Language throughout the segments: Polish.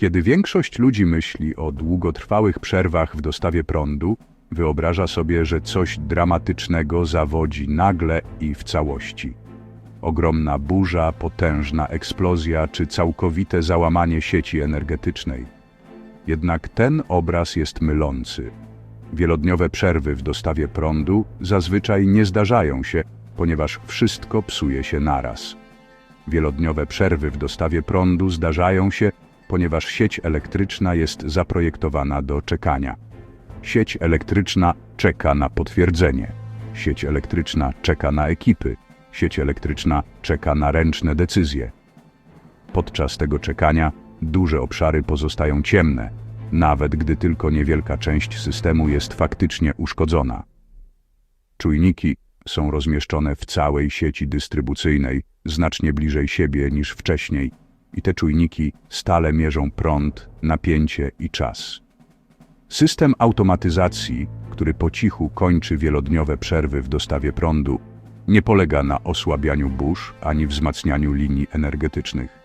Kiedy większość ludzi myśli o długotrwałych przerwach w dostawie prądu, wyobraża sobie, że coś dramatycznego zawodzi nagle i w całości. Ogromna burza, potężna eksplozja czy całkowite załamanie sieci energetycznej. Jednak ten obraz jest mylący. Wielodniowe przerwy w dostawie prądu zazwyczaj nie zdarzają się, ponieważ wszystko psuje się naraz. Wielodniowe przerwy w dostawie prądu zdarzają się, ponieważ sieć elektryczna jest zaprojektowana do czekania. Sieć elektryczna czeka na potwierdzenie. Sieć elektryczna czeka na ekipy. Sieć elektryczna czeka na ręczne decyzje. Podczas tego czekania duże obszary pozostają ciemne, nawet gdy tylko niewielka część systemu jest faktycznie uszkodzona. Czujniki są rozmieszczone w całej sieci dystrybucyjnej, znacznie bliżej siebie niż wcześniej, i te czujniki stale mierzą prąd, napięcie i czas. System automatyzacji, który po cichu kończy wielodniowe przerwy w dostawie prądu, nie polega na osłabianiu burz ani wzmacnianiu linii energetycznych.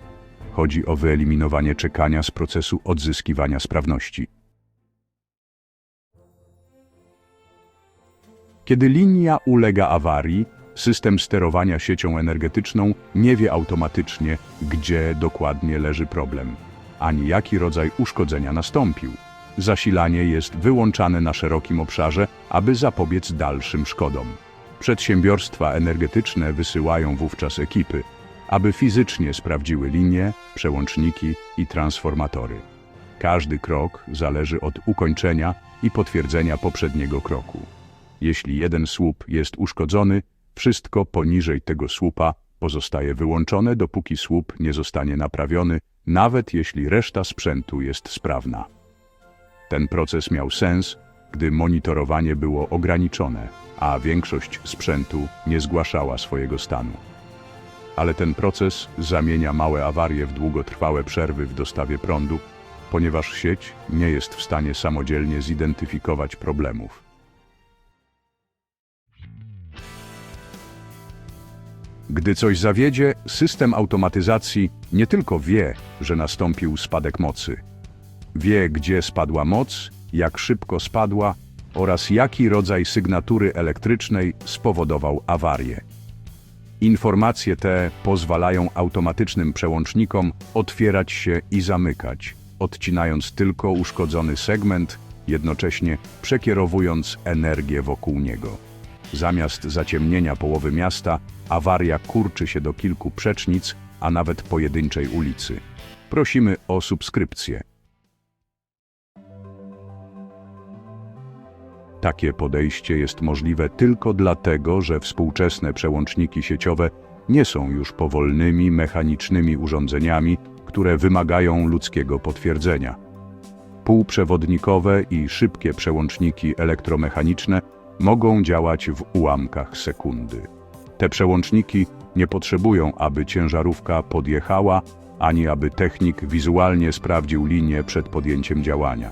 Chodzi o wyeliminowanie czekania z procesu odzyskiwania sprawności. Kiedy linia ulega awarii, system sterowania siecią energetyczną nie wie automatycznie, gdzie dokładnie leży problem, ani jaki rodzaj uszkodzenia nastąpił. Zasilanie jest wyłączane na szerokim obszarze, aby zapobiec dalszym szkodom. Przedsiębiorstwa energetyczne wysyłają wówczas ekipy, aby fizycznie sprawdziły linie, przełączniki i transformatory. Każdy krok zależy od ukończenia i potwierdzenia poprzedniego kroku. Jeśli jeden słup jest uszkodzony, wszystko poniżej tego słupa pozostaje wyłączone, dopóki słup nie zostanie naprawiony, nawet jeśli reszta sprzętu jest sprawna. Ten proces miał sens, gdy monitorowanie było ograniczone, a większość sprzętu nie zgłaszała swojego stanu. Ale ten proces zamienia małe awarie w długotrwałe przerwy w dostawie prądu, ponieważ sieć nie jest w stanie samodzielnie zidentyfikować problemów. Gdy coś zawiedzie, system automatyzacji nie tylko wie, że nastąpił spadek mocy. Wie, gdzie spadła moc, jak szybko spadła oraz jaki rodzaj sygnatury elektrycznej spowodował awarię. Informacje te pozwalają automatycznym przełącznikom otwierać się i zamykać, odcinając tylko uszkodzony segment, jednocześnie przekierowując energię wokół niego. Zamiast zaciemnienia połowy miasta, awaria kurczy się do kilku przecznic, a nawet pojedynczej ulicy. Prosimy o subskrypcję. Takie podejście jest możliwe tylko dlatego, że współczesne przełączniki sieciowe nie są już powolnymi, mechanicznymi urządzeniami, które wymagają ludzkiego potwierdzenia. Półprzewodnikowe i szybkie przełączniki elektromechaniczne mogą działać w ułamkach sekundy. Te przełączniki nie potrzebują, aby ciężarówka podjechała, ani aby technik wizualnie sprawdził linię przed podjęciem działania.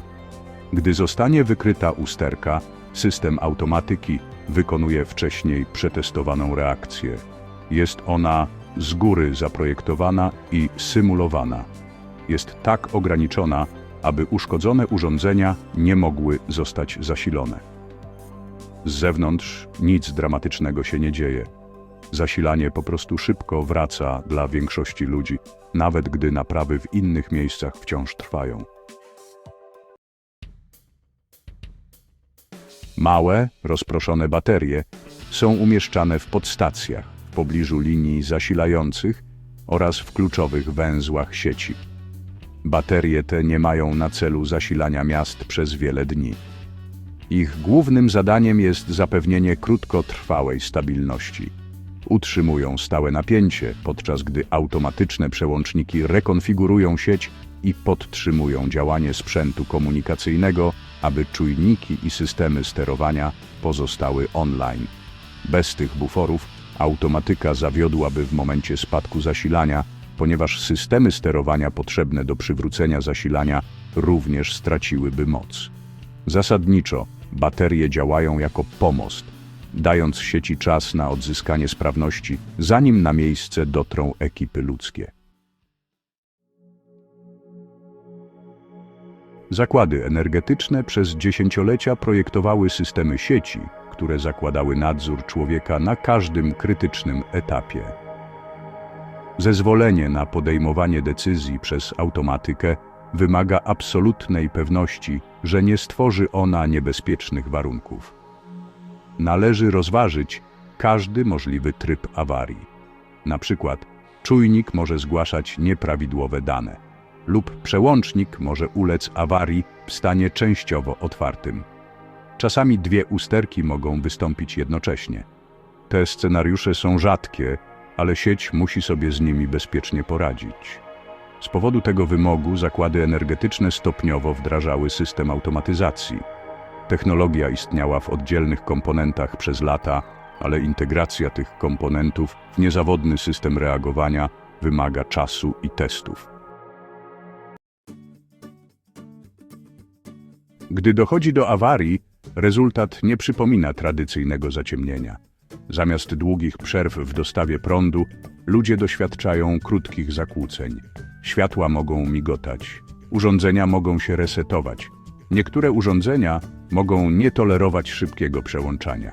Gdy zostanie wykryta usterka, system automatyki wykonuje wcześniej przetestowaną reakcję. Jest ona z góry zaprojektowana i symulowana. Jest tak ograniczona, aby uszkodzone urządzenia nie mogły zostać zasilone. Z zewnątrz nic dramatycznego się nie dzieje. Zasilanie po prostu szybko wraca dla większości ludzi, nawet gdy naprawy w innych miejscach wciąż trwają. Małe, rozproszone baterie są umieszczane w podstacjach, w pobliżu linii zasilających oraz w kluczowych węzłach sieci. Baterie te nie mają na celu zasilania miast przez wiele dni. Ich głównym zadaniem jest zapewnienie krótkotrwałej stabilności. Utrzymują stałe napięcie, podczas gdy automatyczne przełączniki rekonfigurują sieć i podtrzymują działanie sprzętu komunikacyjnego, aby czujniki i systemy sterowania pozostały online. Bez tych buforów automatyka zawiodłaby w momencie spadku zasilania, ponieważ systemy sterowania potrzebne do przywrócenia zasilania również straciłyby moc. Zasadniczo baterie działają jako pomost, dając sieci czas na odzyskanie sprawności, zanim na miejsce dotrą ekipy ludzkie. Zakłady energetyczne przez dziesięciolecia projektowały systemy sieci, które zakładały nadzór człowieka na każdym krytycznym etapie. Zezwolenie na podejmowanie decyzji przez automatykę wymaga absolutnej pewności, że nie stworzy ona niebezpiecznych warunków. Należy rozważyć każdy możliwy tryb awarii. Na przykład czujnik może zgłaszać nieprawidłowe dane lub przełącznik może ulec awarii w stanie częściowo otwartym. Czasami dwie usterki mogą wystąpić jednocześnie. Te scenariusze są rzadkie, ale sieć musi sobie z nimi bezpiecznie poradzić. Z powodu tego wymogu zakłady energetyczne stopniowo wdrażały system automatyzacji. Technologia istniała w oddzielnych komponentach przez lata, ale integracja tych komponentów w niezawodny system reagowania wymaga czasu i testów. Gdy dochodzi do awarii, rezultat nie przypomina tradycyjnego zaciemnienia. Zamiast długich przerw w dostawie prądu, ludzie doświadczają krótkich zakłóceń. Światła mogą migotać, urządzenia mogą się resetować. Niektóre urządzenia mogą nie tolerować szybkiego przełączania.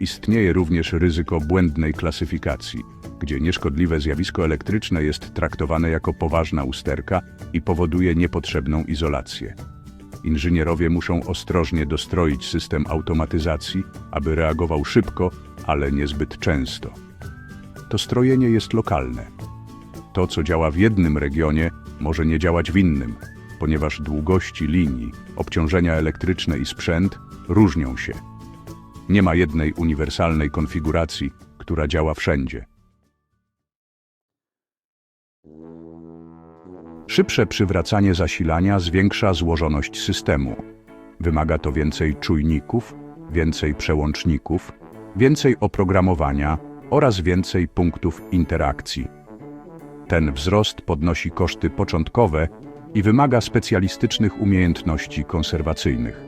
Istnieje również ryzyko błędnej klasyfikacji, gdzie nieszkodliwe zjawisko elektryczne jest traktowane jako poważna usterka i powoduje niepotrzebną izolację. Inżynierowie muszą ostrożnie dostroić system automatyzacji, aby reagował szybko, ale niezbyt często. To strojenie jest lokalne. To, co działa w jednym regionie, może nie działać w innym, ponieważ długości linii, obciążenia elektryczne i sprzęt różnią się. Nie ma jednej uniwersalnej konfiguracji, która działa wszędzie. Szybsze przywracanie zasilania zwiększa złożoność systemu. Wymaga to więcej czujników, więcej przełączników, więcej oprogramowania oraz więcej punktów interakcji. Ten wzrost podnosi koszty początkowe i wymaga specjalistycznych umiejętności konserwacyjnych.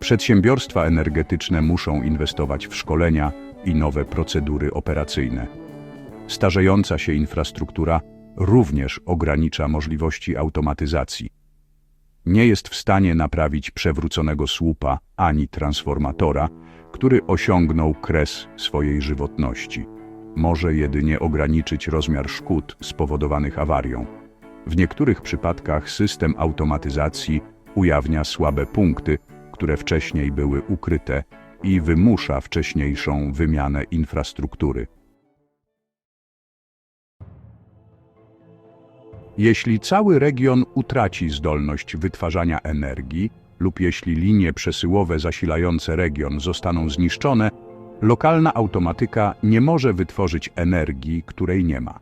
Przedsiębiorstwa energetyczne muszą inwestować w szkolenia i nowe procedury operacyjne. Starzejąca się infrastruktura również ogranicza możliwości automatyzacji. Nie jest w stanie naprawić przewróconego słupa ani transformatora, który osiągnął kres swojej żywotności. Może jedynie ograniczyć rozmiar szkód spowodowanych awarią. W niektórych przypadkach system automatyzacji ujawnia słabe punkty, które wcześniej były ukryte i wymusza wcześniejszą wymianę infrastruktury. Jeśli cały region utraci zdolność wytwarzania energii lub jeśli linie przesyłowe zasilające region zostaną zniszczone, lokalna automatyka nie może wytworzyć energii, której nie ma.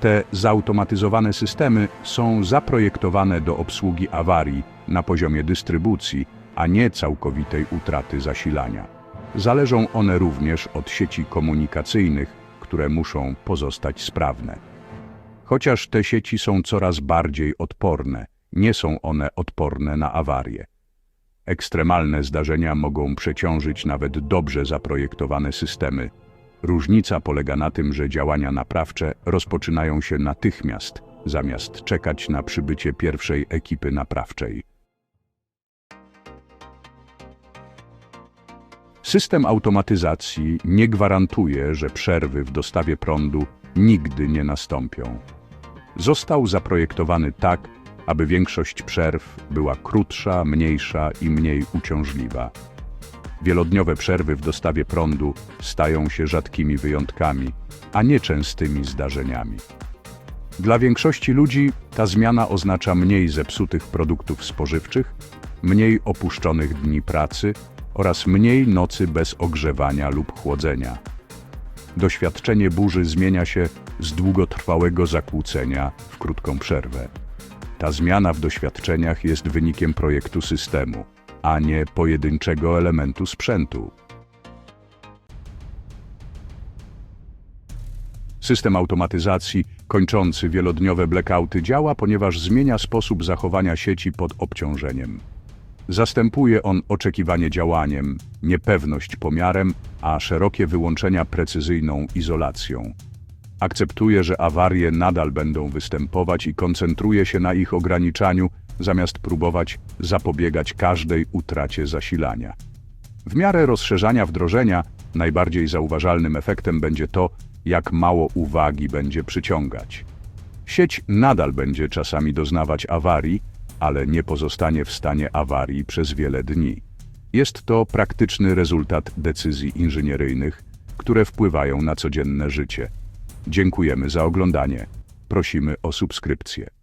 Te zautomatyzowane systemy są zaprojektowane do obsługi awarii na poziomie dystrybucji, a nie całkowitej utraty zasilania. Zależą one również od sieci komunikacyjnych, które muszą pozostać sprawne. Chociaż te sieci są coraz bardziej odporne, nie są one odporne na awarie. Ekstremalne zdarzenia mogą przeciążyć nawet dobrze zaprojektowane systemy. Różnica polega na tym, że działania naprawcze rozpoczynają się natychmiast, zamiast czekać na przybycie pierwszej ekipy naprawczej. System automatyzacji nie gwarantuje, że przerwy w dostawie prądu nigdy nie nastąpią. Został zaprojektowany tak, aby większość przerw była krótsza, mniejsza i mniej uciążliwa. Wielodniowe przerwy w dostawie prądu stają się rzadkimi wyjątkami, a nie częstymi zdarzeniami. Dla większości ludzi ta zmiana oznacza mniej zepsutych produktów spożywczych, mniej opuszczonych dni pracy oraz mniej nocy bez ogrzewania lub chłodzenia. Doświadczenie burzy zmienia się z długotrwałego zakłócenia w krótką przerwę. Ta zmiana w doświadczeniach jest wynikiem projektu systemu, a nie pojedynczego elementu sprzętu. System automatyzacji kończący wielodniowe blackouty działa, ponieważ zmienia sposób zachowania sieci pod obciążeniem. Zastępuje on oczekiwanie działaniem, niepewność pomiarem, a szerokie wyłączenia precyzyjną izolacją. Akceptuje, że awarie nadal będą występować i koncentruje się na ich ograniczaniu, zamiast próbować zapobiegać każdej utracie zasilania. W miarę rozszerzania wdrożenia najbardziej zauważalnym efektem będzie to, jak mało uwagi będzie przyciągać. Sieć nadal będzie czasami doznawać awarii, ale nie pozostanie w stanie awarii przez wiele dni. Jest to praktyczny rezultat decyzji inżynieryjnych, które wpływają na codzienne życie. Dziękujemy za oglądanie. Prosimy o subskrypcję.